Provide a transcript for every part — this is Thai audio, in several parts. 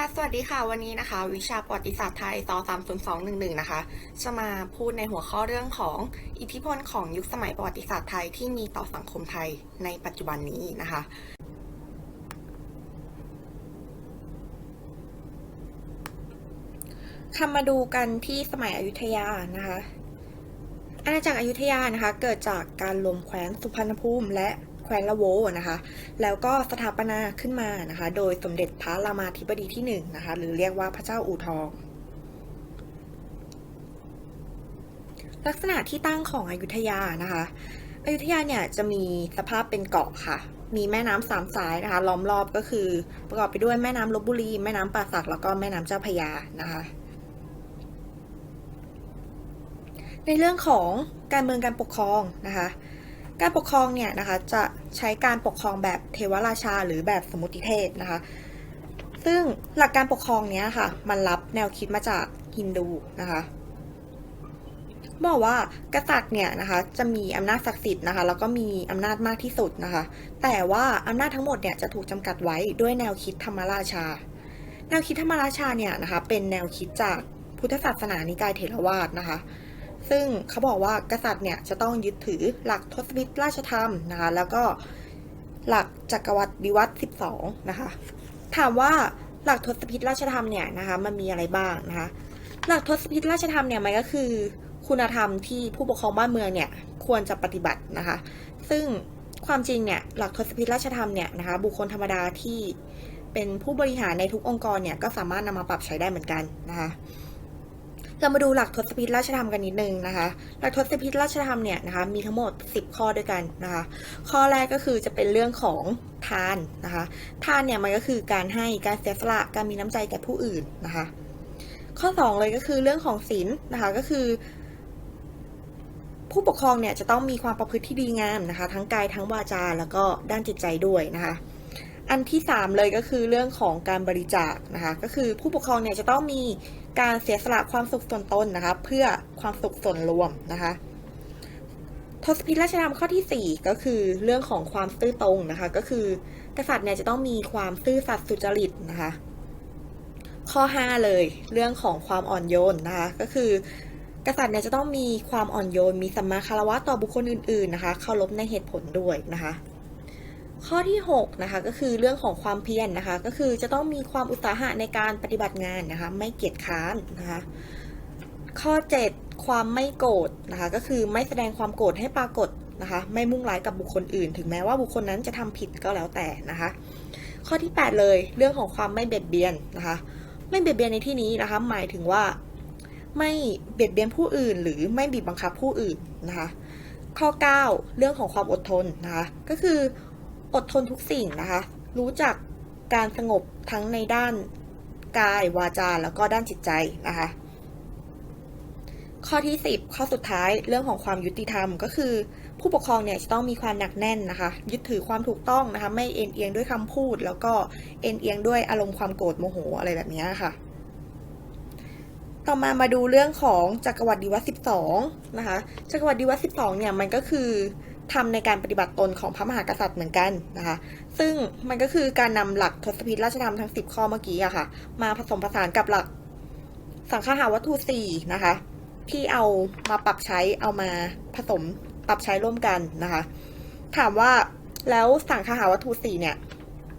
ค่ะ สวัสดีค่ะ วันนี้นะคะ วิชาประวัติศาสตร์ไทยซ30211นะคะ จะมาพูดในหัวข้อเรื่องของอิทธิพลของยุคสมัยประวัติศาสตร์ไทยที่มีต่อสังคมไทยในปัจจุบันนี้นะคะคำมาดูกันที่สมัยอยุธยานะคะ อาณาจักรอยุธยานะคะ เกิดจากการรวมแคว้นสุพรรณภูมิและ แคว้นละโวนะคะ แล้วก็สถาปนาขึ้นมานะคะ โดยสมเด็จพระรามาธิบดีที่หนึ่งนะคะ หรือเรียกว่าพระเจ้าอู่ทอง ลักษณะที่ตั้งของอยุธยานะคะ อยุธยาเนี่ยจะมีสภาพเป็นเกาะค่ะ มีแม่น้ำสามสายนะคะ ล้อมรอบก็คือประกอบไปด้วยแม่น้ำลบบุรี แม่น้ำป่าสัก แล้วก็แม่น้ำเจ้าพยานะคะในเรื่องของการเมืองการปกครองนะคะ การปกครองเนี่ยนะคะจะใช้การปกครองแบบเทวราชาหรือแบบสมมติเทพนะคะ ซึ่งหลักการปกครองเนี้ยค่ะ มันรับแนวคิดมาจากฮินดูนะคะบอกว่ากษัตริย์เนี่ยนะคะจะมีอำนาจศักดิ์สิทธิ์นะคะแล้วก็มีอำนาจมากที่สุดนะคะ แต่ว่าอำนาจทั้งหมดเนี่ยจะถูกจำกัดไว้ด้วยแนวคิดธรรมราชา แนวคิดธรรมราชาเนี่ยนะคะเป็นแนวคิดจากพุทธศาสนานิกายเถรวาทนะคะ ซึ่งเขาบอกว่ากษัตริย์เนี่ยจะต้องยึดถือหลักทศพิธราชธรรมนะคะแล้วก็หลักจักรวรรดิวัตร12 นะคะ ถามว่าหลักทศพิธราชธรรมเนี่ยนะคะมันมีอะไรบ้างนะคะ หลักทศพิธราชธรรมเนี่ยมันก็คือคุณธรรมที่ผู้ปกครองบ้านเมืองเนี่ยควรจะปฏิบัตินะคะ ซึ่งความจริงเนี่ยหลักทศพิธราชธรรมเนี่ยนะคะบุคคลธรรมดาที่เป็นผู้บริหารในทุกองค์กรเนี่ยก็สามารถนำมาปรับใช้ได้เหมือนกันนะคะ เรามาดูหลักทศพิธราชธรรมกันนิดนึงนะคะ หลักทศพิธราชธรรมเนี่ยนะคะมีทั้งหมด 10 ข้อด้วยกันนะคะ ข้อแรกก็คือจะเป็นเรื่องของทานนะคะ ทานเนี่ยมันก็คือการให้การเสียสละการมีน้ำใจแก่ผู้อื่นนะคะ ข้อ 2 เลยก็คือเรื่องของศีลนะคะก็คือ ผู้ปกครองเนี่ยจะต้องมีความประพฤติที่ดีงามนะคะ ทั้งกายทั้งวาจาแล้วก็ด้านจิตใจด้วยนะคะอันที่ 3 เลยก็คือเรื่องของการบริจาคนะคะ ก็คือผู้ปกครองเนี่ยจะต้องมี การเสียสละความสุขส่วนตนนะคะ เพื่อความสุขส่วนรวมนะคะทศพิธราชธรรมข้อที่ 4 ก็คือเรื่องของความซื่อตรงนะคะ ก็คือกษัตริย์เนี่ยจะต้องมีความซื่อสัตย์สุจริตนะคะ ข้อ 5 เลยเรื่องของความอ่อนโยนนะคะ ก็คือกษัตริย์เนี่ยจะต้องมีความอ่อนโยน มีสัมมาคารวะต่อบุคคลอื่นๆนะคะ เคารพในเหตุผลด้วยนะคะ ข้อที่6นะคะก็คือเรื่องของความเพียรนนะคะ ก็คือจะต้องมีความอุตสาหะในการปฏิบัติงานนะคะ ไม่เกียจค้านนะคะ ข้อ 7 ความไม่โกรธนะคะ ก็คือไม่แสดงความโกรธให้ปรากฏนะคะ ไม่มุ่งร้ายกับบุคคลอื่น ถึงแม้ว่าบุคคลนั้นจะทำผิดก็แล้วแต่นะคะ ข้อที่ 8 เลยเรื่องของความไม่เบียดเบียนนะคะ ไม่เบียดเบียนในที่นี้นะคะ หมายถึงว่าไม่เบียดเบียนผู้อื่น หรือไม่บีบบังคับผู้อื่นนะคะ ข้อ 9 เรื่องของความอดทนนะคะ ก็คือ อดทนทุกสิ่งนะคะ รู้จักการสงบทั้งในด้านกายวาจาแล้วก็ด้านจิตใจนะคะ ข้อที่ 10 ข้อสุดท้ายเรื่องของความยุติธรรมก็คือ ผู้ปกครองเนี่ยจะต้องมีความหนักแน่นนะคะ ยึดถือความถูกต้องนะคะ ไม่เอ็นเอียงด้วยคำพูด แล้วก็เอ็นเอียงด้วยอารมณ์ความโกรธโมโหอะไรแบบนี้ค่ะ ต่อมามาดูเรื่องของจักรวรรดิวัตร12นะคะ จักรวรรดิวัตร12เนี่ยมันก็คือ ทำในการปฏิบัติตนของพระมหากษัตริย์เหมือนกันนะคะ ซึ่งมันก็คือการนำหลักทศพิธราชธรรมทั้ง 10 ข้อเมื่อกี้อะค่ะ มาผสมผสานกับหลักสังฆาหาวัตถุ4นะคะ ที่เอามาปรับใช้เอามาผสมปรับใช้ร่วมกันนะคะ ถามว่าแล้วสังฆาหาวัตถุ4เนี่ย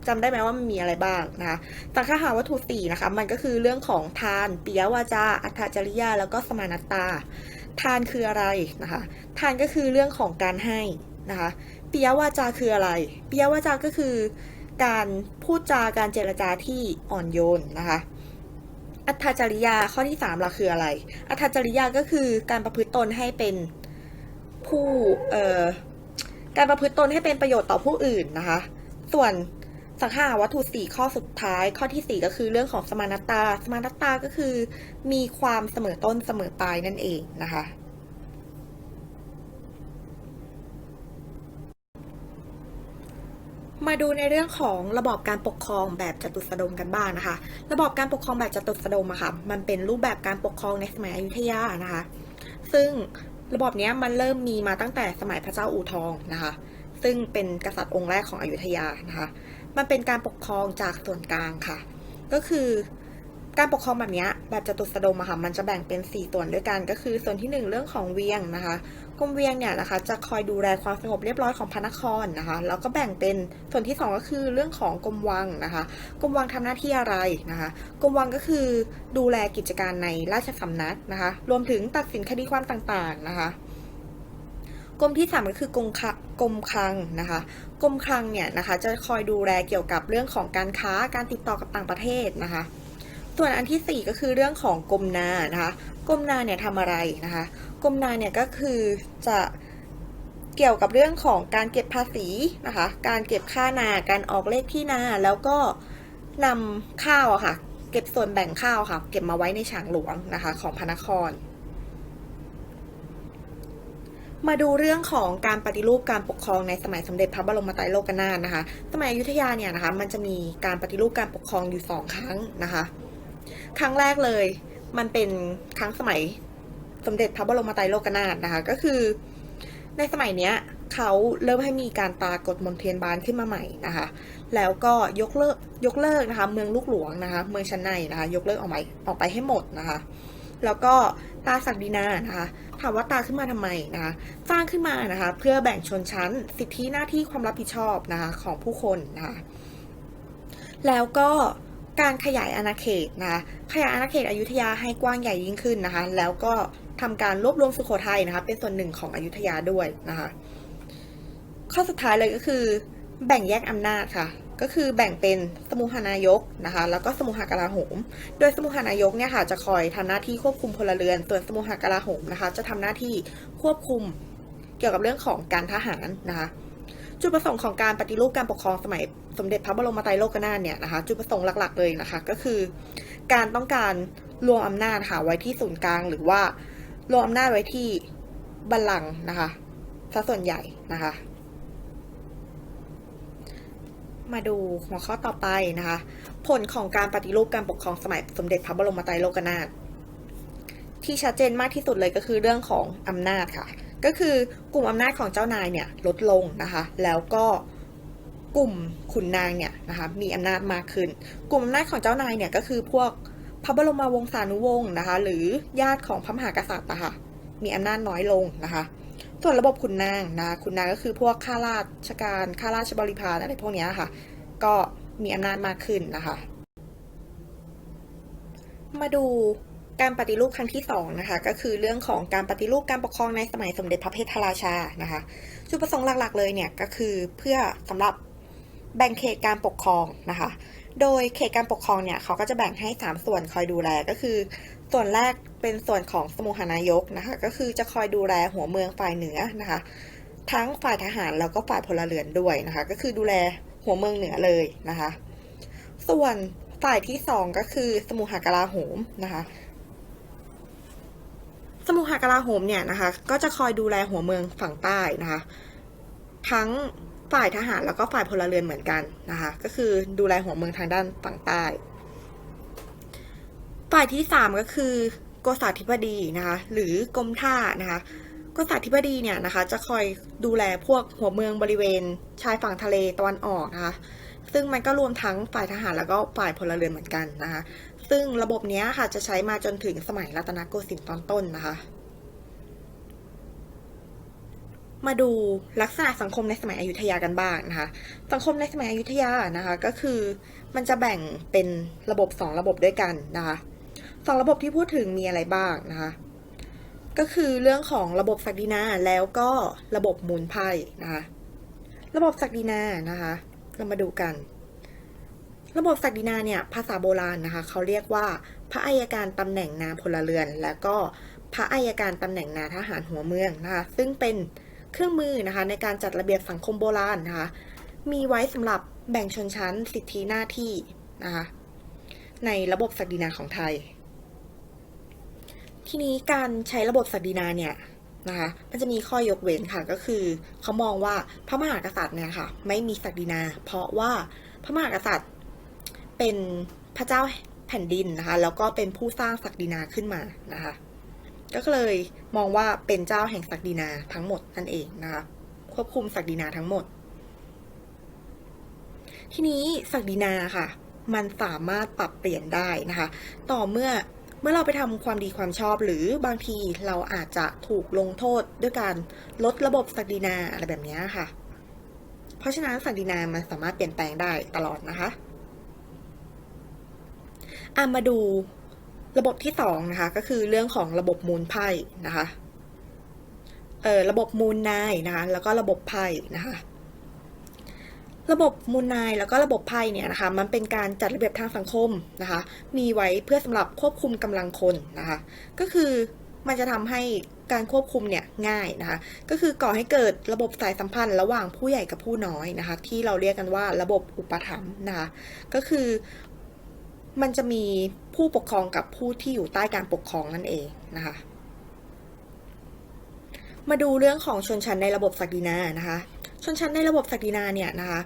จำได้ไหมว่ามันมีอะไรบ้างนะคะสังฆาหาวัตถุ4นะคะ มันก็คือเรื่องของทานปิยวาจา อัตจริยา แล้วก็สมานัตตา ทานคืออะไรนะคะ ทานก็คือเรื่องของการให้นะคะปิยวาจาคืออะไรปิยวาจาก็คือ การพูดจาการเจรจาที่อ่อนโยนนะคะอัตจริยาข้อที่3ล่ะคืออะไร อัตจริยาก็คือการประพฤติตนให้เป็นผู้เอ่อการประพฤติตนให้เป็นประโยชน์ต่อผู้อื่นนะคะ ส่วน สังหาวัตถุสี่ข้อสุดท้าย ข้อที่4ก็คือเรื่องของสมานตตาสมานตตาก็คือ มีความเสมอต้นเสมอปลายนั่นเองนะคะมาดูในเรื่องของระบอบการปกครองแบบจตุสดมกันบ้างนะคะ ระบอบการปกครองแบบจตุสดมอะค่ะ มันเป็นรูปแบบการปกครองในสมัยอยุธยานะคะ ซึ่งระบอบเนี้ยมันเริ่มมีมาตั้งแต่สมัยพระเจ้าอู่ทองนะคะ ซึ่งเป็นกษัตริย์องค์แรกของอยุธยานะคะ มันเป็นการปกครองจากส่วนกลางค่ะ ก็คือการปกครองแบบนี้แบบจตุสดมค่ะมันจะแบ่งเป็น 4 ส่วนด้วยกัน ก็คือส่วนที่ 1 เรื่องของเวียงนะคะกรมเวียงเนี่ยนะคะจะคอยดูแลความสงบเรียบร้อยของพระนครนะคะแล้วก็แบ่งเป็นส่วนที่ 2 ก็คือเรื่องของกรมวังนะคะกรมวังทำหน้าที่อะไรนะคะกรมวังก็คือดูแลกิจการในราชสำนักนะคะ รวมถึงตัดสินคดีความต่างๆนะคะ กรมที่สามก็คือกรมคกรมคลังนะคะกรมคลังเนี่ยนะคะจะคอยดูแลเกี่ยวกับเรื่องของการค้าการติดต่อกับต่างประเทศนะคะ ส่วนอันที่ 4 ก็คือเรื่องของกรมนานะคะกรมนาเนี่ยทำอะไรนะคะกรมนาเนี่ยก็คือจะเกี่ยวกับเรื่องของการเก็บภาษีนะคะการเก็บค่านาการออกเลขที่นาแล้วก็นำข้าวอะค่ะเก็บส่วนแบ่งข้าวค่ะ เก็บมาไว้ในฉางหลวงนะคะ ของพระนคร มาดูเรื่องของการปฏิรูปการปกครองในสมัยสมเด็จพระบรมไตรโลกนาถนะคะ สมัยอยุธยาเนี่ยนะคะ มันจะมีการปฏิรูปการปกครองอยู่สองครั้งนะคะ ครั้งแรกเลย มันเป็นครั้งสมัยสมเด็จพระบรมไตรโลกนาถนะคะ ก็คือในสมัยเนี้ยเขาเริ่มให้มีการตากฎมนเทียนบานขึ้นมาใหม่นะคะ แล้วก็ยกเลิกยกเลิกนะคะ เมืองลูกหลวงนะคะ เมืองชั้นในนะคะ ยกเลิกออกไปออกไปให้หมดนะคะ แล้วก็ตาศักดินานะคะถามว่าตาขึ้นมาทำไมนะคะสร้างขึ้นมานะคะ เพื่อแบ่งชนชั้นสิทธิหน้าที่ความรับผิดชอบนะคะของผู้คนนะคะแล้วก็การขยายอาณาเขตนะคะขยายอาณาเขตอยุธยาให้กว้างใหญ่ยิ่งขึ้นนะคะ แล้วก็ทำการรวบรวมสุโขทัยนะคะ เป็นส่วนหนึ่งของอยุธยาด้วยนะคะ ข้อสุดท้ายเลยก็คือ แบ่งแยกอำนาจค่ะ ก็คือแบ่งเป็นสมุหานายกนะคะ แล้วก็สมุหากลาโหม โดยสมุหานายกเนี่ยค่ะจะคอยทำหน้าที่ควบคุมพลเรือน ส่วนสมุหากลาโหมนะคะ จะทำหน้าที่ควบคุมเกี่ยวกับเรื่องของการทหารนะคะจุดประสงค์ของการปฏิรูปการปกครองสมัยสมเด็จพระบรมไตรโลกนาถเนี่ยนะคะจุดประสงค์หลักๆเลยนะคะ ก็คือ การต้องการรวมอำนาจค่ะไว้ที่ศูนย์กลาง หรือว่ารวมอำนาจไว้ที่บัลลังก์นะคะซะส่วนใหญ่นะคะ มาดูหัวข้อต่อไปนะคะ ผลของการปฏิรูปการปกครองสมัยสมเด็จพระบรมไตรโลกนาถที่ชัดเจนมากที่สุดเลยก็คือเรื่องของอำนาจค่ะ ก็คือกลุ่มอำนาจของเจ้านายเนี่ยลดลงนะคะ แล้วก็กลุ่มขุนนางเนี่ยนะคะมีอำนาจมากขึ้น กลุ่มอำนาจของเจ้านายเนี่ยก็คือพวกพระบรมวงศานุวงศ์นะคะ หรือญาติของพระมหากษัตริย์นะคะมีอำนาจน้อยลงนะคะ ส่วนระบบขุนนางนะขุนนางก็คือพวกข้าราชการข้าราชบริพารอะไรพวกนี้ค่ะ ก็มีอำนาจมากขึ้นนะคะ มาดูการปฏิรูปครั้งที่สองนะคะก็คือเรื่องของการปฏิรูปการปกครองในสมัยสมเด็จพระเพทราชานะคะจุดประสงค์หลักๆ เลยเนี่ยก็คือเพื่อสำหรับแบ่งเขตการปกครองนะคะ โดยเขตการปกครองเนี่ยเขาก็จะแบ่งให้ 3 ส่วนคอยดูแลก็คือ ส่วนแรก เป็นส่วนของสมุหานายกนะคะ ก็คือจะคอยดูแลหัวเมืองฝ่ายเหนือนะคะ ทั้งฝ่ายทหารแล้วก็ฝ่ายพลเรือนด้วยนะคะ ก็คือดูแลหัวเมืองเหนือเลยนะคะ ส่วนฝ่ายที่สองก็คือสมุหากลาโหมนะคะสมุหากลาโหมเนี่ยนะคะ ก็จะคอยดูแลหัวเมืองฝั่งใต้นะคะ ทั้งฝ่ายทหารแล้วก็ฝ่ายพลเรือนเหมือนกันนะคะ ก็คือดูแลหัวเมืองทางด้านฝั่งใต้ ฝ่ายที่สามก็คือ กษาธิบดีนะคะหรือกรมท่านะคะกษาธิบดีเนี่ยนะคะจะคอยดูแลพวกหัวเมืองบริเวณชายฝั่งทะเลตะวันออกนะคะซึ่งมันก็รวมทั้งฝ่ายทหารแล้วก็ฝ่ายพลเรือนเหมือนกันนะคะซึ่งระบบเนี้ยค่ะจะใช้มาจนถึงสมัยรัตนโกสินทร์ตอนต้นนะคะ มาดูลักษณะสังคมในสมัยอยุธยากันบ้างนะคะ สังคมในสมัยอยุธยานะคะก็คือมันจะแบ่งเป็นระบบสองระบบด้วยกันนะคะ สองระบบที่พูดถึงมีอะไรบ้างนะคะ ก็คือเรื่องของระบบศักดินาแล้วก็ระบบมูลไพ่นะคะ ระบบศักดินานะคะ เรามาดูกัน ระบบศักดินาเนี่ยภาษาโบราณนะคะเขาเรียกว่าพระอัยการตำแหน่งนาพลเรือน แล้วก็พระอัยการตำแหน่งนาทหารหัวเมืองนะคะ ซึ่งเป็นเครื่องมือนะคะในการจัดระเบียบสังคมโบราณนะคะ มีไว้สำหรับแบ่งชนชั้นสิทธิหน้าที่นะคะในระบบศักดินาของไทย ทีนี้การใช้ระบบศักดินาเนี่ยนะคะมันจะมีข้อยกเว้นค่ะก็คือเขามองว่าพระมหากษัตริย์เนี่ยค่ะไม่มีศักดินา เพราะว่าพระมหากษัตริย์เป็นพระเจ้าแผ่นดินนะคะแล้วก็เป็นผู้สร้างศักดินาขึ้นมานะคะก็เลยมองว่าเป็นเจ้าแห่งศักดินาทั้งหมดนั่นเองนะคะควบคุมศักดินาทั้งหมด ทีนี้ศักดินาค่ะ มันสามารถปรับเปลี่ยนได้นะคะ ต่อเมื่อ เมื่อเราไปทำความดีความชอบหรือบางทีเราอาจจะถูกลงโทษด้วยการลดระบบศักดินาอะไรแบบนี้ค่ะ เพราะฉะนั้นศักดินามันสามารถเปลี่ยนแปลงได้ตลอดนะคะอะมาดูระบบที่สองนะคะก็คือเรื่องของระบบมูลไพ่นะคะเอ่อระบบมูลนายนะคะ แล้วก็ระบบไพ่นะคะ ระบบมูลนายแล้วก็ระบบไพ่เนี่ยนะคะมันเป็นการจัดระเบียบทางสังคมนะคะมีไว้เพื่อสำหรับควบคุมกำลังคนนะคะก็คือมันจะทำให้การควบคุมเนี่ยง่ายนะคะก็คือก่อให้เกิดระบบสายสัมพันธ์ระหว่างผู้ใหญ่กับผู้น้อยนะคะที่เราเรียกกันว่าระบบอุปถัมภ์นะคะก็คือมันจะมีผู้ปกครองกับผู้ที่อยู่ใต้การปกครองนั่นเองนะคะมาดูเรื่องของชนชั้นในระบบศักดินานะคะชนชั้นในระบบศักดินาเนี่ยนะคะ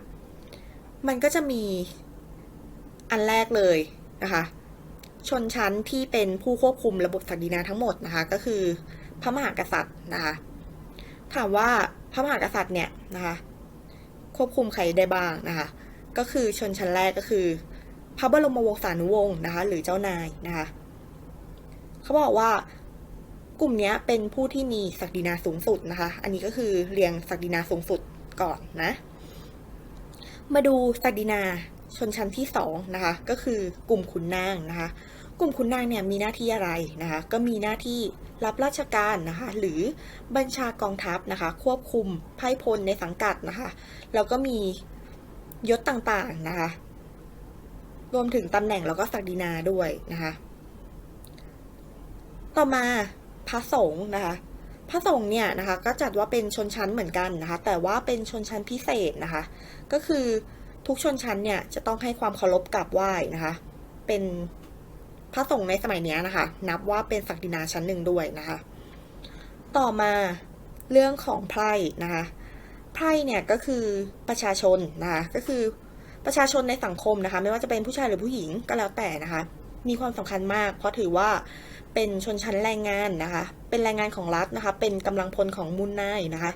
มันก็จะมีอันแรกเลยนะคะ ชนชั้นที่เป็นผู้ควบคุมระบบศักดินาทั้งหมดนะคะ ก็คือพระมหากษัตริย์นะคะ ถามว่าพระมหากษัตริย์เนี่ยนะคะควบคุมใครได้บ้างนะคะ ก็คือชนชั้นแรกก็คือ พระบรมวงศานุวงศ์นะคะ หรือเจ้านายนะคะเขาบอกว่ากลุ่มนี้เป็นผู้ที่มีศักดินาสูงสุดนะคะ อันนี้ก็คือเรียงศักดินาสูงสุดก่อนนะ มาดูศักดินาชนชั้นที่สองนะคะก็คือกลุ่มขุนนางนะคะ กลุ่มขุนนางเนี่ยมีหน้าที่อะไรนะคะก็มีหน้าที่รับราชการนะคะหรือบัญชากองทัพนะคะควบคุมไพ่พลในสังกัดนะคะแล้วก็มียศต่างๆนะคะรวมถึงตำแหน่งแล้วก็ศักดินาด้วยนะคะต่อมาพระสงฆ์นะคะ พระสงฆ์เนี่ยนะคะก็จัดว่าเป็นชนชั้นเหมือนกันนะคะ แต่ว่าเป็นชนชั้นพิเศษนะคะ ก็คือทุกชนชั้นเนี่ยจะต้องให้ความเคารพกราบไหว้นะคะ เป็นพระสงฆ์ในสมัยนี้นะคะ นับว่าเป็นศักดินาชั้นหนึ่งด้วยนะคะ ต่อมาเรื่องของไพร่นะคะไพร่เนี่ยก็คือประชาชนนะคะก็คือประชาชนในสังคมนะคะ ไม่ว่าจะเป็นผู้ชายหรือผู้หญิงก็แล้วแต่นะคะ มีความสำคัญมาก เพราะถือว่า เป็นชนชั้นแรงงานนะคะ เป็นแรงงานของรัฐนะคะ เป็นกำลังพลของมูลนายนะคะ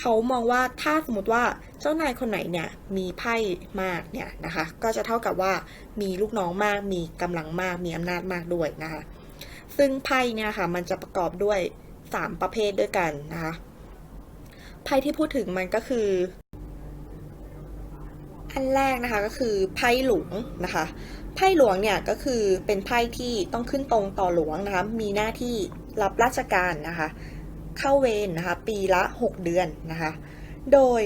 เขามองว่าถ้าสมมติว่าเจ้านายคนไหนเนี่ยมีไพ่มากเนี่ยนะคะ ก็จะเท่ากับว่ามีลูกน้องมาก มีกำลังมาก มีอำนาจมากด้วยนะคะ ซึ่งไพ่เนี่ยค่ะมันจะประกอบด้วยสามประเภทด้วยกันนะคะ ไพ่ที่พูดถึงมันก็คือ อันแรกนะคะก็คือไพ่หลวงนะคะ ไพ่หลวงเนี่ยก็คือเป็นไพ่ที่ต้องขึ้นตรงต่อหลวงนะคะ มีหน้าที่รับราชการนะคะ เข้าเวรนะคะ ปีละ 6 เดือนนะคะ โดย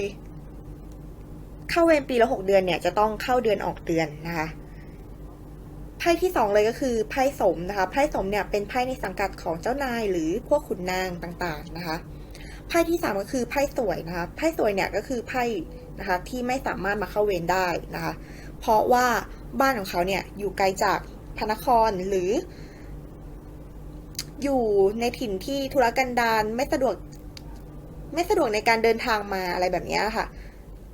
เข้าเวรปีละ 6 เดือนเนี่ยจะต้องเข้าเดือนออกเดือนนะคะไพ่ที่สองเลยก็คือไพ่สมนะคะไพ่สมเนี่ยเป็นไพ่ในสังกัดของเจ้านายหรือพวกขุนนางต่างๆนะคะ ไพ่ที่สามก็คือไพ่สวยนะคะไพ่สวยเนี่ยก็คือไพ่นะคะที่ไม่สามารถมาเข้าเวรได้นะคะ เพราะว่าบ้านของเขาเนี่ยอยู่ไกลจากพระนครหรือ อยู่ในถิ่นที่ธุรกันดารไม่สะดวก ไม่สะดวกในการเดินทางมาอะไรแบบนี้ค่ะ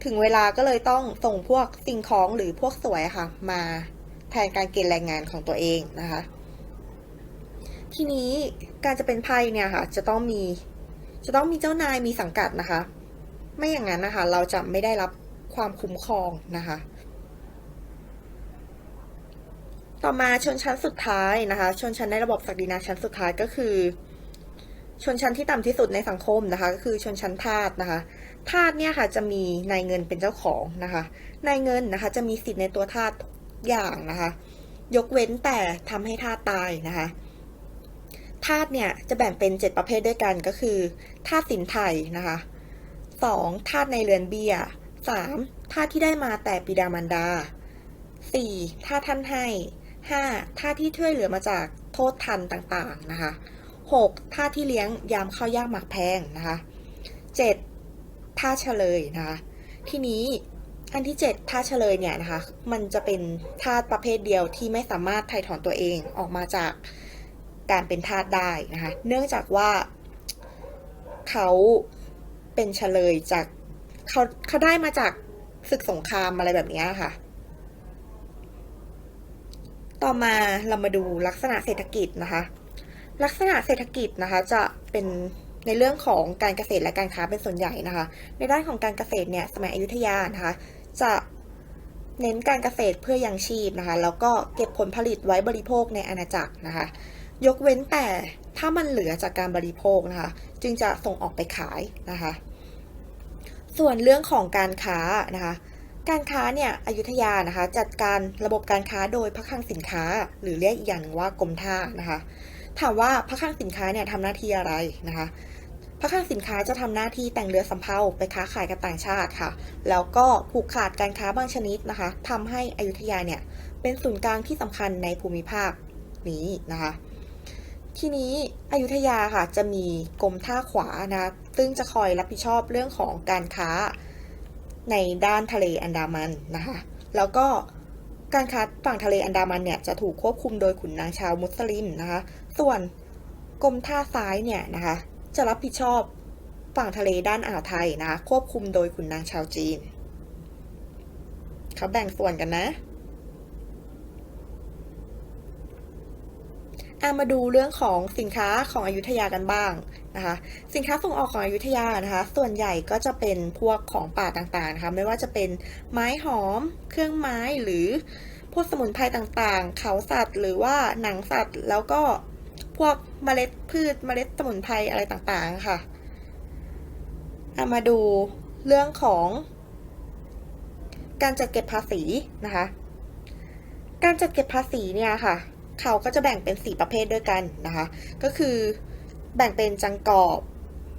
ถึงเวลาก็เลยต้องส่งพวกสิ่งของหรือพวกสวยค่ะ มาแทนการเกณฑ์แรงงานของตัวเองนะคะ ทีนี้การจะเป็นไพ่เนี่ยค่ะ จะต้องมี จะต้องมีเจ้านายมีสังกัดนะคะ ไม่อย่างนั้นนะคะ เราจะไม่ได้รับความคุ้มครองนะคะ ต่อมาชนชั้นสุดท้ายนะคะ ชนชั้นในระบบศักดินาชั้นสุดท้ายก็คือ ชนชั้นที่ต่ำที่สุดในสังคมนะคะ ก็คือชนชั้นทาสนะคะทาสเนี่ยค่ะจะมีนายเงินเป็นเจ้าของนะคะนายเงินนะคะ จะมีสิทธิ์ในตัวทาสทุกอย่างนะคะ ยกเว้นแต่ทำให้ทาสตายนะคะ ทาสเนี่ยจะแบ่งเป็น 7 ประเภทด้วยกันก็คือทาสสินไทยนะคะ 2. ทาสในเรือนเบี้ย 3. ทาสที่ได้มาแต่ปิดามารดา 4. ทาสท่านให้ 5. ทาสที่ช่วยเหลือมาจากโทษทันต่างๆนะคะ 6. ท่าที่เลี้ยงยามข้าวยากหมากแพงนะคะ 7. ท่าเฉลยนะคะ ทีนี้อันที่7ท่าเฉลยเนี่ยนะคะ มันจะเป็นทาสประเภทเดียวที่ไม่สามารถไถ่ถอนตัวเองออกมาจาก การเป็นทาสได้นะคะ เนื่องจากว่าเขาเป็นเฉลยจากเขาเขาได้มาจากศึกสงครามอะไรแบบนี้ค่ะ ต่อมาเรามาดูลักษณะเศรษฐกิจนะคะ ลักษณะเศรษฐกิจนะคะจะเป็นในเรื่องของการเกษตรและการค้าเป็นส่วนใหญ่นะคะ ในด้านของการเกษตรเนี่ยสมัยอยุธยานะคะจะเน้นการเกษตรเพื่อยังชีพนะคะ แล้วก็เก็บผลผลิตไว้บริโภคในอาณาจักรนะคะ ยกเว้นแต่ถ้ามันเหลือจากการบริโภคนะคะ จึงจะส่งออกไปขายนะคะ ส่วนเรื่องของการค้านะคะ การค้าเนี่ยอยุธยานะคะ จัดการระบบการค้าโดยพระคลังสินค้า หรือเรียกอีกอย่างหนึ่งว่ากรมท่านะคะ ถามว่าพระคลังสินค้าเนี่ยทำหน้าที่อะไรนะคะพระคลังสินค้าจะทำหน้าที่แต่งเรือสำเภาไปค้าขายกับต่างชาติค่ะ แล้วก็ผูกขาดการค้าบางชนิดนะคะทำให้อยุธยาเนี่ยเป็นศูนย์กลางที่สำคัญในภูมิภาคนี้นะคะ ทีนี้อยุธยาค่ะจะมีกรมท่าขวานะ ซึ่งจะคอยรับผิดชอบเรื่องของการค้าในด้านทะเลอันดามันนะคะ แล้วก็การค้าฝั่งทะเลอันดามันเนี่ยจะถูกควบคุมโดยขุนนางชาวมุสลิมนะคะ ส่วนกรมท่าซ้ายเนี่ยนะคะ จะรับผิดชอบฝั่งทะเลด้านอ่าวไทยนะคะ ควบคุมโดยขุนนางชาวจีนเขาแบ่งส่วนกันนะ อามาดูเรื่องของสินค้าของอยุธยากันบ้างนะคะ สินค้าส่งออกของอยุธยานะคะ ส่วนใหญ่ก็จะเป็นพวกของป่าต่างๆนะคะไม่ว่าจะเป็นไม้หอม เครื่องไม้หรือพวกสมุนไพรต่างๆ เขาสัตว์ หรือว่าหนังสัตว์ แล้วก็พวกเมล็ดพืชเมล็ดสมุนไพรอะไรต่างๆค่ะอามาดูเรื่องของการจัดเก็บภาษีนะคะ การจัดเก็บภาษีเนี่ยค่ะ เขาก็จะแบ่งเป็น 4 ประเภทด้วยกันนะคะ ก็คือแบ่งเป็นจังกอบ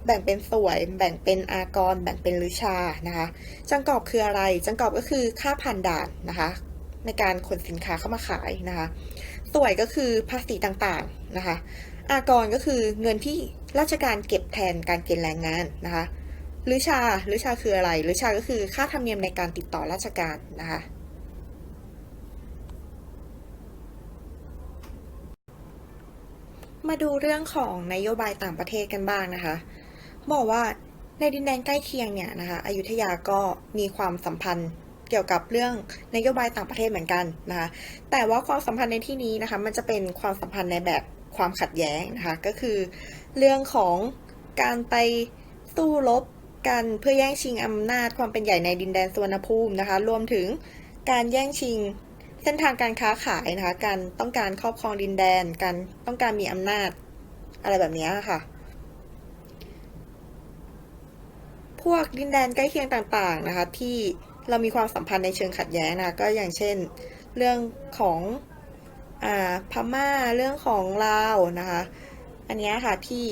แบ่งเป็นสวย แบ่งเป็นอากร แบ่งเป็นลือชานะคะ จังกอบคืออะไร จังกอบก็คือค่าผ่านด่านนะคะ ในการขนสินค้าเข้ามาขายนะคะ สวยก็คือภาษีต่างๆนะคะ อากรก็คือเงินที่ราชการเก็บแทนการเกณฑ์แรงงานนะคะลือชาลือชาคืออะไรลือชาก็คือค่าธรรมเนียมในการติดต่อราชการนะคะ มาดูเรื่องของนโยบายต่างประเทศกันบ้างนะคะ บอกว่าในดินแดนใกล้เคียงเนี่ยนะคะอยุธยาก็มีความสัมพันธ์เกี่ยวกับเรื่องนโยบายต่างประเทศเหมือนกันนะคะ แต่ว่าความสัมพันธ์ในที่นี้นะคะ มันจะเป็นความสัมพันธ์ในแบบความขัดแย้งนะคะ ก็คือเรื่องของการไปสู้รบกันเพื่อแย่งชิงอำนาจความเป็นใหญ่ในดินแดนสุวรรณภูมินะคะ รวมถึงการแย่งชิง เส้นทางการค้าขายนะคะ การต้องการครอบครองดินแดน การต้องการมีอำนาจ อะไรแบบนี้ค่ะ พวกดินแดนใกล้เคียงต่างๆนะคะ ที่เรามีความสัมพันธ์ในเชิงขัดแย้งนะคะก็อย่างเช่น เรื่องของอ่าพม่าเรื่องของลาวนะคะ อันนี้ค่ะที่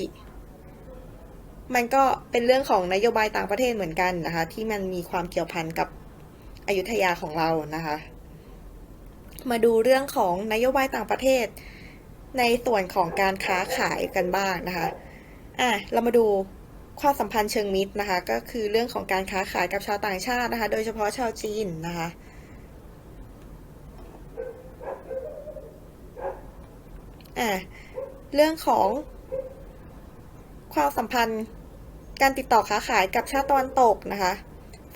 มันก็เป็นเรื่องของนโยบายต่างประเทศเหมือนกันนะคะ ที่มันมีความเกี่ยวพันกับอยุธยาของเรานะคะ มาดูเรื่องของนโยบายต่างประเทศ ในส่วนของการค้าขายกันบ้างนะคะอะเรามาดูความสัมพันธ์เชิงมิตรนะคะ ก็คือเรื่องของการค้าขายกับชาวต่างชาตินะคะ โดยเฉพาะชาวจีนนะคะอะเรื่องของความสัมพันธ์การติดต่อค้าขายกับชาติตะวันตกนะคะ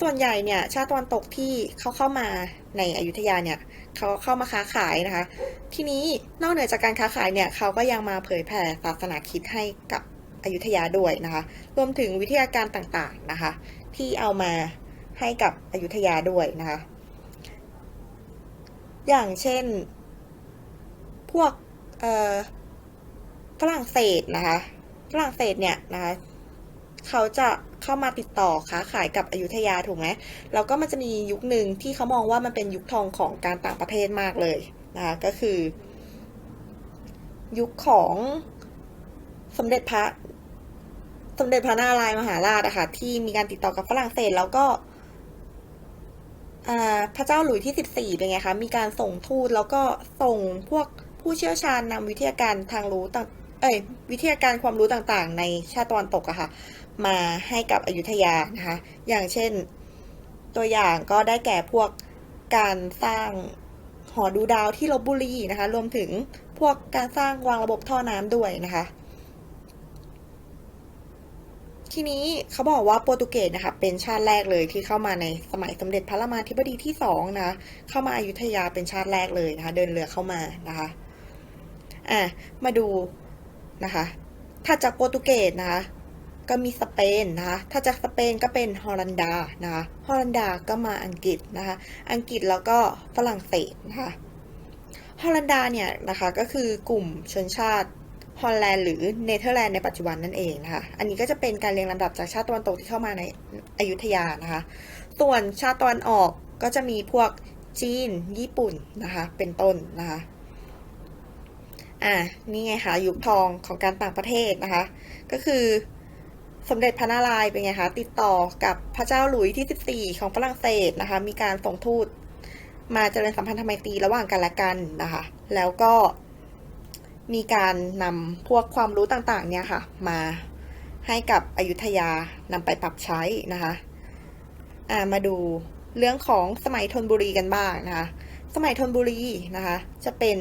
ส่วนใหญ่เนี่ยชาติตะวันตกที่เขาเข้ามาในอยุธยาเนี่ย เขาเข้ามาค้าขายนะคะ ทีนี้นอกเหนือจากการค้าขายเนี่ยเขาก็ยังมาเผยแผ่ศาสนาคิดให้กับอยุธยาด้วยนะคะ รวมถึงวิทยาการต่างๆนะคะ ที่เอามาให้กับอยุธยาด้วยนะคะ อย่างเช่น พวกเออฝรั่งเศสนะคะฝรั่งเศสเนี่ยนะคะ เขาจะ เข้ามาติดต่อค้าขายกับอยุธยาถูกไหมแล้วก็มันจะมียุคหนึ่งที่เขามองว่ามันเป็นยุคทองของการต่างประเทศมากเลยนะคะก็คือ ยุคของสมเด็จพระสมเด็จพระนารายมหาราชอะค่ะที่มีการติดต่อกับฝรั่งเศสแล้วก็พระเจ้าหลุยที่สิบสี่เป็นไงคะ มีการส่งทูตแล้วก็ส่งพวกผู้เชี่ยวชาญนำวิทยาการทางรู้ต่าง เอ้ยวิทยาการความรู้ต่างๆ ในชาติตะวันตกอะค่ะ มาให้กับอยุธยานะคะอย่างเช่นตัวอย่างก็ได้แก่พวกการสร้างหอดูดาวที่ลบบุรีนะคะ รวมถึงพวกการสร้างวางระบบท่อน้ำด้วยนะคะ ทีนี้เขาบอกว่าโปรตุเกสนะคะ เป็นชาติแรกเลยที่เข้ามาในสมัยสมเด็จพระรามาธิบดีที่สองนะคะเข้ามาอายุทยาเป็นชาติแรกเลยนะคะ เดินเรือเข้ามานะคะ อะมาดู นะคะถัดจากโปรตุเกสนะคะก็มีสเปนนะคะ ถ้าจากสเปนก็เป็นฮอลันดานะคะ ฮอลันดาก็มาอังกฤษนะคะ อังกฤษแล้วก็ฝรั่งเศสนะคะ ฮอลันดาเนี่ยนะคะก็คือกลุ่มชนชาติฮอลแลนด์หรือเนเธอร์แลนด์ในปัจจุบันนั่นเองนะคะ อันนี้ก็จะเป็นการเรียงลำดับจากชาติตะวันตกที่เข้ามาในอยุธยานะคะ ส่วนชาติตะวันออกก็จะมีพวกจีน ญี่ปุ่นนะคะ เป็นต้นนะคะ อ่านี่ไงคะยุคทองของการต่างประเทศนะคะ ก็คือสมเด็จพระนารายณ์เป็นไงคะติดต่อกับพระเจ้าหลุยส์ที่ 14 ของฝรั่งเศสนะคะ มีการส่งทูตมาเจริญสัมพันธไมตรีระหว่างกันและกันนะคะ แล้วก็มีการนำพวกความรู้ต่างๆ เนี่ยค่ะ มาให้กับอยุธยานำไปปรับใช้นะคะอ่ามาดูเรื่องของสมัยธนบุรีกันบ้างนะคะ สมัยธนบุรีนะคะ จะเป็น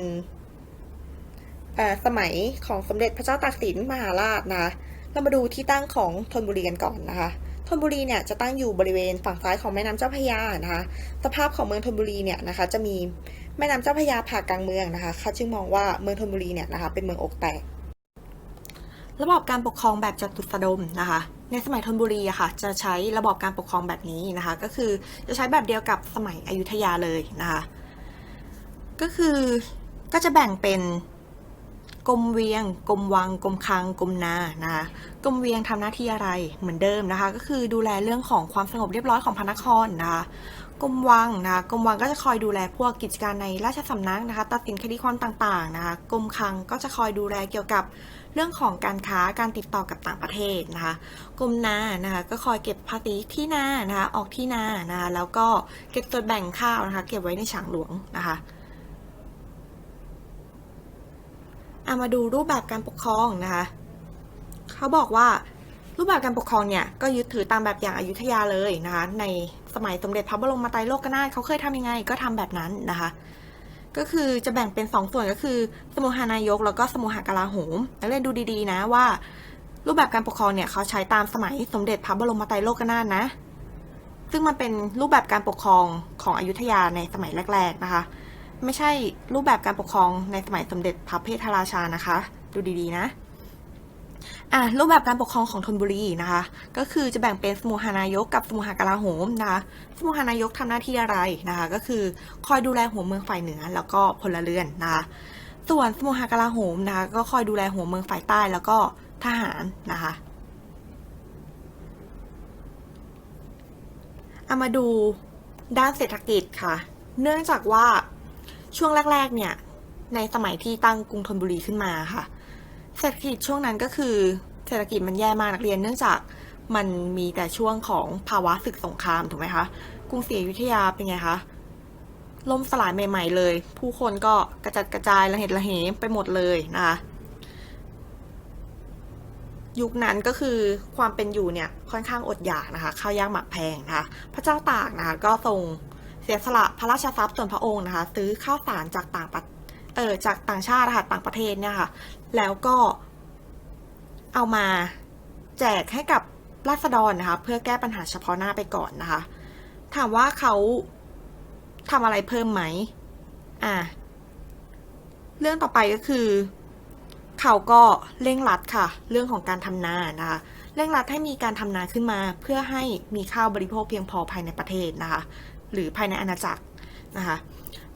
สมัยของสมเด็จพระเจ้าตากสินมหาราชนะเรามาดูที่ตั้งของธนบุรีกันก่อนนะคะธนบุรีเนี่ยจะตั้งอยู่บริเวณฝั่งซ้ายของแม่น้ำเจ้าพระยานะคะสภาพของเมืองธนบุรีเนี่ยนะคะจะมีแม่น้ำเจ้าพระยาผ่ากลางเมืองนะคะเขาจึงมองว่าเมืองธนบุรีเนี่ยนะคะเป็นเมืองอกแตก ระบบการปกครองแบบจตุสดมนะคะ ในสมัยธนบุรีอะค่ะจะใช้ระบบการปกครองแบบนี้นะคะ ก็คือจะใช้แบบเดียวกับสมัยอยุธยาเลยนะคะ ก็คือก็จะแบ่งเป็น กรมเวียงกรมวังกรมคลังกรมนานะคะกรมเวียงทำหน้าที่อะไรเหมือนเดิมนะคะ ก็คือดูแลเรื่องของความสงบเรียบร้อยของพระนครนะคะกรมวังนะคะกรมวังก็จะคอยดูแลพวกกิจการในราชสำนักนะคะ ตัดสินคดีความต่างๆนะคะกรมคลังก็จะคอยดูแลเกี่ยวกับเรื่องของการค้าการติดต่อกับต่างประเทศนะคะกรมนานะคะก็คอยเก็บภาษีที่นานะคะออกที่นานะคะแล้วก็เก็บส่วนแบ่งข้าวนะคะ เก็บไว้ในฉางหลวงนะคะ เอามาดูรูปแบบการปกครองนะคะเขาบอกว่ารูปแบบการปกครองเนี่ยก็ยึดถือตามแบบอย่างอายุทยาเลยนะคะในสมัยสมเด็จพระบรมไตรโลกนาถเขาเคยทำยังไงก็ทำแบบนั้นนะคะก็คือจะแบ่งเป็นสองส่วนก็คือ สมุหานายกแล้วก็สมุหากลาโหมนักเรียนดูดีๆนะว่า รูปแบบการปกครองเนี่ยเขาใช้ตามสมัยสมเด็จพระบรมไตรโลกนาถนะ ซึ่งมันเป็นรูปแบบการปกครองของอยุธยาในสมัยแรก ๆนะคะ ไม่ใช่รูปแบบการปกครองในสมัยสมเด็จพระเพทราชานะคะ ดูดีๆนะอะรูปแบบการปกครองของธนบุรีนะคะ ก็คือจะแบ่งเป็นสมุหานายกกับสมุหากลาโหมนะคะสมุหานายกทำหน้าที่อะไรนะคะ ก็คือคอยดูแลหัวเมืองฝ่ายเหนือ แล้วก็พลเรือนนะคะส่วนสมุหากลาโหมนะคะ ก็คอยดูแลหัวเมืองฝ่ายใต้แล้วก็ทหารนะคะเอามาดูด้านเศรษฐกิจค่ะ เนื่องจากว่า ช่วงแรกๆ เนี่ย ในสมัยที่ตั้งกรุงธนบุรีขึ้นมาค่ะ เศรษฐกิจช่วงนั้นก็คือเศรษฐกิจมันแย่มากนักเรียนเนื่องจากมันมีแต่ช่วงของภาวะศึกสงครามถูกไหมคะกรุงศรีอยุธยาเป็นไงคะล่มสลายใหม่ ๆ เลย ผู้คนก็กระจัดกระจายระเหตุระเหไปหมดเลยนะคะยุคนั้นก็คือความเป็นอยู่เนี่ยค่อนข้างอดอยากนะคะข้าวยากหมากแพงนะคะพระเจ้าตากนะคะก็ทรง สียสละพระราชทรัพย์ส่วนพระองค์นะคะ ซื้อข้าวสารจากต่างประเออจากต่างชาตินะคะต่างประเทศเนี่ยค่ะ แล้วก็เอามาแจกให้กับราษฎรนะคะ เพื่อแก้ปัญหาเฉพาะหน้าไปก่อนนะคะ ถามว่าเขาทำอะไรเพิ่มไหมอ่าเรื่องต่อไปก็คือ เขาก็เร่งรัดค่ะ เรื่องของการทำนานะคะ เร่งรัดให้มีการทำนาขึ้นมา เพื่อให้มีข้าวบริโภคเพียงพอภายในประเทศนะคะ หรือภายในอาณาจักรนะคะ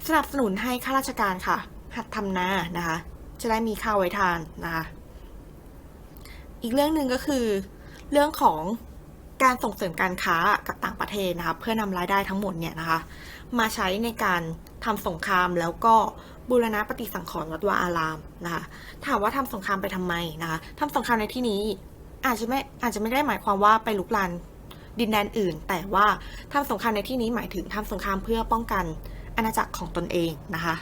สนับสนุนให้ข้าราชการค่ะ หัดทำนานะคะ จะได้มีข้าวไว้ทานนะคะอีกเรื่องหนึ่งก็คือ เรื่องของการส่งเสริมการค้ากับต่างประเทศนะคะเพื่อนำรายได้ทั้งหมดเนี่ยนะคะ มาใช้ในการทำสงครามแล้วก็บูรณะปฏิสังขรณ์วัดวาอารามนะคะถามว่าทำสงครามไปทำไมนะคะทำสงครามในที่นี้อาจจะไม่อาจจะไม่ได้หมายความว่าไปลุกลาน ดินแดนอื่น แต่ว่าทำสงครามในที่นี้หมายถึงทำสงครามเพื่อป้องกันอาณาจักรของตนเองนะคะ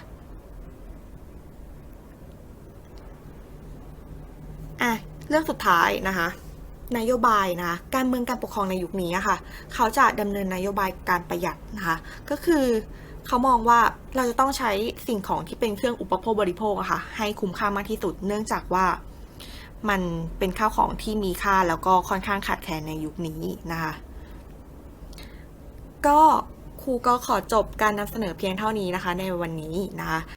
อะเรื่องสุดท้ายนะคะนโยบายนะคะการเมืองการปกครองในยุคนี้ค่ะ เขาจะดำเนินนโยบายการประหยัดนะคะก็คือเขามองว่าเราจะต้องใช้สิ่งของที่เป็นเครื่องอุปโภคบริโภคอะค่ะให้คุ้มค่ามากที่สุด เนื่องจากว่า มันเป็นข้าวของที่มีค่าแล้วก็ค่อนข้างขาดแคลนในยุคนี้นะคะ ก็ครูก็ขอจบการนำเสนอเพียงเท่านี้นะคะในวันนี้นะคะ